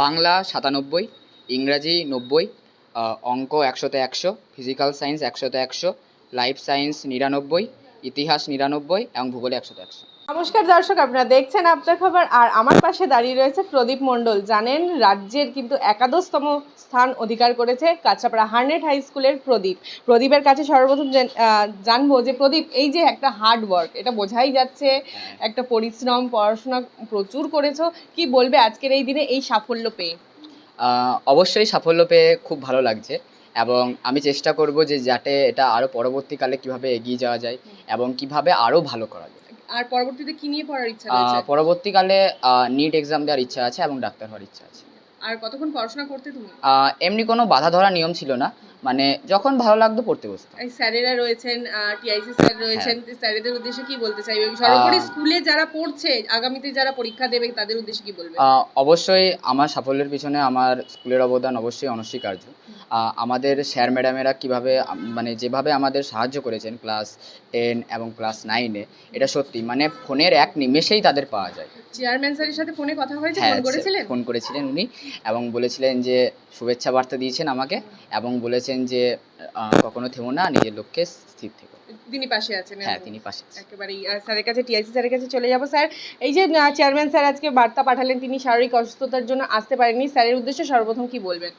বাংলা সাতানব্বই, ইংরাজি নব্বই অঙ্ক একশোতে একশো ফিজিক্যাল সায়েন্স একশোতে একশো লাইফ সায়েন্স নিরানব্বই, ইতিহাস নিরানব্বই এবং ভূগোলে একশোতে একশো। নমস্কার দর্শক আপনারা দেখছেন আপনার খবর। আর আমার পাশে দাঁড়িয়ে রয়েছে প্রদীপ মণ্ডল। জানেন রাজ্যের কিন্তু একাদশতম স্থান অধিকার করেছে কাঁচরাপাড়া হার্নেট হাই স্কুলের প্রদীপ। প্রদীপের কাছে সর্বপ্রথম জেন- জানব যে প্রদীপ এই যে একটা হার্ড ওয়ার্ক এটা বোঝাই যাচ্ছে একটা পরিশ্রম পড়াশোনা প্রচুর করেছ। কি বলবে আজকের এই দিনে এই সাফল্য পেয়ে? অবশ্যই সাফল্য পেয়ে খুব ভালো লাগছে এবং আমি চেষ্টা করব যে যাতে এটা আরও পরবর্তীকালে কীভাবে এগিয়ে যাওয়া যায় এবং কীভাবে আরও ভালো করা যায়। আর পরবর্তীতে কি নিয়ে পড়ার ইচ্ছা আছে রয়েছে? পরবর্তীকালে নিট এক্সাম দেওয়ার ইচ্ছা আছে এবং ডাক্তার হওয়ার ইচ্ছা আছে। আর কতক্ষণ পড়াশোনা করতে তুমি? এমনি কোনো বাধা ধরা নিয়ম ছিল না। মানে যখন ভালো লাগতো পড়তে বসতাম। এই স্যারেরা রয়েছেন টিআইসি স্যার রয়েছেন স্যারেদের উদ্দেশ্যে কি বলতে চাইবে? সর্বোপরি আহ, স্কুলে যারা পড়ছে আগামীতে যারা পরীক্ষা দেবে তাদের উদ্দেশ্যে কি বলবে? অবশ্যই আমার সাফল্যের পিছনে আমার স্কুলের অবদান অবশ্যই অনস্বীকার্য। আমাদের স্যার ম্যাডামেরা কীভাবে মানে যেভাবে আমাদের সাহায্য করেছেন ক্লাস টেন এবং ক্লাস নাইনে এটা সত্যি মানে ফোনের এক নিমেষেই তাদের পাওয়া যায়। চেয়ারম্যান স্যারের সাথে ফোনে কথা হয়েছে? হ্যাঁ ফোন করেছিলেন? ফোন করেছিলেন উনি এবং বলেছিলেন যে শুভেচ্ছা বার্তা দিয়েছেন আমাকে এবং বলেছেন যে কখনো থেমো না নিজের লক্ষ্যে স্থির থেকো। তিনি পাশে আছেন হ্যাঁ তিনি পাশে আছেন। একেবারেই স্যারের কাছে টিআইসি স্যারের কাছে চলে যাব। স্যার এই যে চেয়ারম্যান স্যার আজকে বার্তা পাঠালেন তিনি শারীরিক অসুস্থতার জন্য আসতে পারেননি। স্যারের উদ্দেশ্যে সর্বপ্রথম কি বলবেন?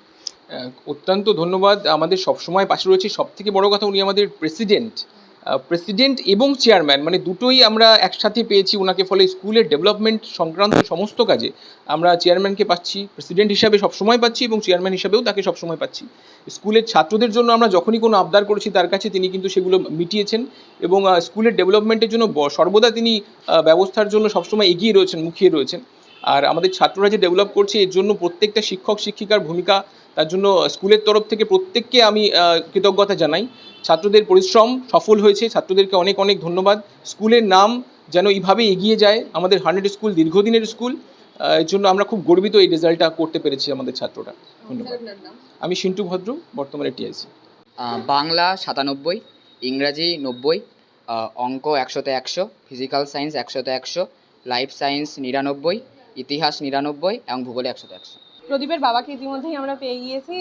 অত্যন্ত ধন্যবাদ। আমাদের সবসময় পাশে রয়েছে। সব থেকে বড় কথা উনি আমাদের প্রেসিডেন্ট। প্রেসিডেন্ট এবং চেয়ারম্যান মানে দুটোই আমরা একসাথে পেয়েছি। ওনাকে ফলে স্কুলের ডেভেলপমেন্ট সংক্রান্ত সমস্ত কাজে আমরা চেয়ারম্যানকে পাচ্ছি প্রেসিডেন্ট হিসাবে সবসময় পাচ্ছি এবং চেয়ারম্যান হিসাবেও তাকে সবসময় পাচ্ছি। স্কুলের ছাত্রদের জন্য আমরা যখনই কোনো আবদার করেছি তার কাছে তিনি কিন্তু সেগুলো মিটিয়েছেন এবং স্কুলের ডেভেলপমেন্টের জন্য সর্বদা তিনি ব্যবস্থার জন্য সবসময় এগিয়ে রয়েছেন, মুখিয়ে রয়েছেন। আর আমাদের ছাত্ররা যে ডেভেলপ করছে এর জন্য প্রত্যেকটা শিক্ষক, শিক্ষিকার ভূমিকা তার জন্য স্কুলের তরফ থেকে প্রত্যেককে আমি কৃতজ্ঞতা জানাই। ছাত্রদের পরিশ্রম সফল হয়েছে, ছাত্রদেরকে অনেক অনেক ধন্যবাদ। স্কুলের নাম যেন এইভাবে এগিয়ে যায়, আমাদের হান্ড্রেড স্কুল দীর্ঘদিনের স্কুল। এর জন্য আমরা খুব গর্বিত এই রেজাল্টটা করতে পেরেছি আমাদের ছাত্ররা। ধন্যবাদ। আমি সিন্টু ভদ্র বর্তমানে টিআইসি। বাংলা সাতানব্বই ইংরাজি নব্বই অঙ্ক একশোতে একশো ফিজিক্যাল সায়েন্স একশোতে একশো লাইফ সায়েন্স নিরানব্বই ইতিহাস নিরানব্বই এবং ভূগোলে একশোতে একশো। প্রদীপের বাবাকে ইতিমধ্যেই আমরা পেয়ে গিয়েছি।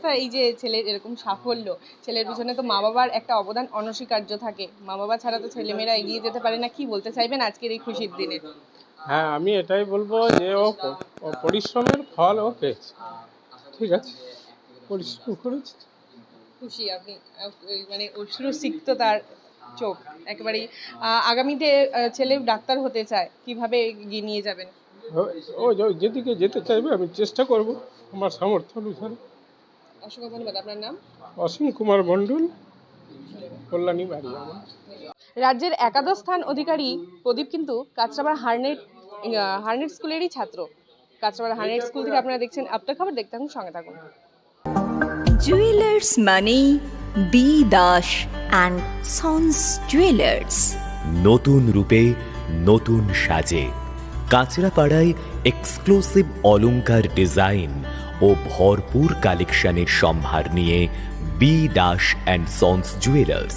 স্যার এই যে ছেলের এরকম সাফল্য ছেলের পিছনে তো মা বাবার একটা অবদান অনস্বীকার্য থাকে। মা বাবা ছাড়া তো ছেলেমেয়েরা এগিয়ে যেতে পারে না কি বলতে চাইবেন আজকের এই খুশির দিনে? হ্যাঁ আমি এটাই বলব যে ও পরিশ্রমের ফল ও পেয়েছে। ঠিক আছে? পরিশ্রম করেছে? খুশি আপনি মানে অশ্রুসিক্ত তার চোখ একেবারেই আগামীতে ছেলে ডাক্তার হতে চায় কীভাবে এগিয়ে নিয়ে যাবেন? ও- যেদিকে যেতে চাইবে আমি চেষ্টা করব আমার সামর্থ্য অনুসারে। অসংখ্য ধন্যবাদ। আপনার নাম? অসীম কুমার মণ্ডল কল্যাণী বাড়ি রাজ্যের একাদশ স্থান অধিকারী প্রদীপ কিন্তু কাঁচরাপাড়া হার্নেট হার্নেট স্কুলেরই ছাত্র। কাঁচরাপাড়া হার্নেট স্কুল থেকে আপনারা দেখছেন আপনার খবর দেখতে থাকুন সঙ্গে থাকুন। জুয়েলার্স মানে B Das and sons jewellers নতুন রূপে নতুন সাজে। কাঁচরাপাড়ায় এক্সক্লুসিভ অলংকার ডিজাইন ও ভরপুর কালেকশনের সম্ভার নিয়ে B Das and sons jewellers